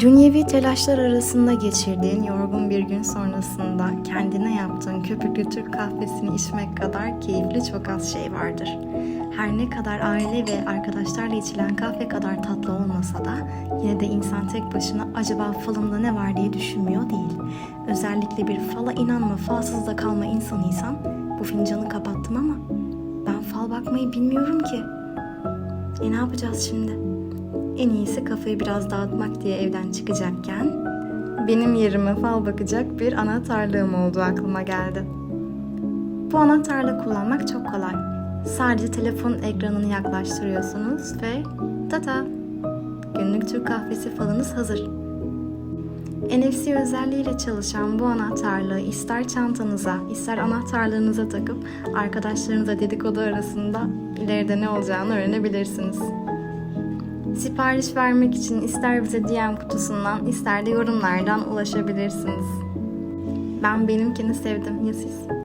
Dünyevi telaşlar arasında geçirdiğin yorgun bir gün sonrasında kendine yaptığın köpüklü Türk kahvesini içmek kadar keyifli çok az şey vardır. Her ne kadar aile ve arkadaşlarla içilen kahve kadar tatlı olmasa da yine de insan tek başına acaba falımda ne var diye düşünmüyor değil. Özellikle bir fala inanma, falsızda kalma insanıysam bu fincanı kapattım ama ben fal bakmayı bilmiyorum ki. E ne yapacağız şimdi? En iyisi kafayı biraz dağıtmak diye evden çıkacakken benim yerime fal bakacak bir anahtarlığım olduğu aklıma geldi. Bu anahtarlığı kullanmak çok kolay. Sadece telefon ekranını yaklaştırıyorsunuz ve tata günlük Türk kahvesi falınız hazır. NFC özelliğiyle çalışan bu anahtarlığı ister çantanıza, ister anahtarlığınıza takıp arkadaşlarınıza dedikodu arasında ileride ne olacağını öğrenebilirsiniz. Sipariş vermek için ister bize DM kutusundan, ister de yorumlardan ulaşabilirsiniz. Ben benimkini sevdim. Ya?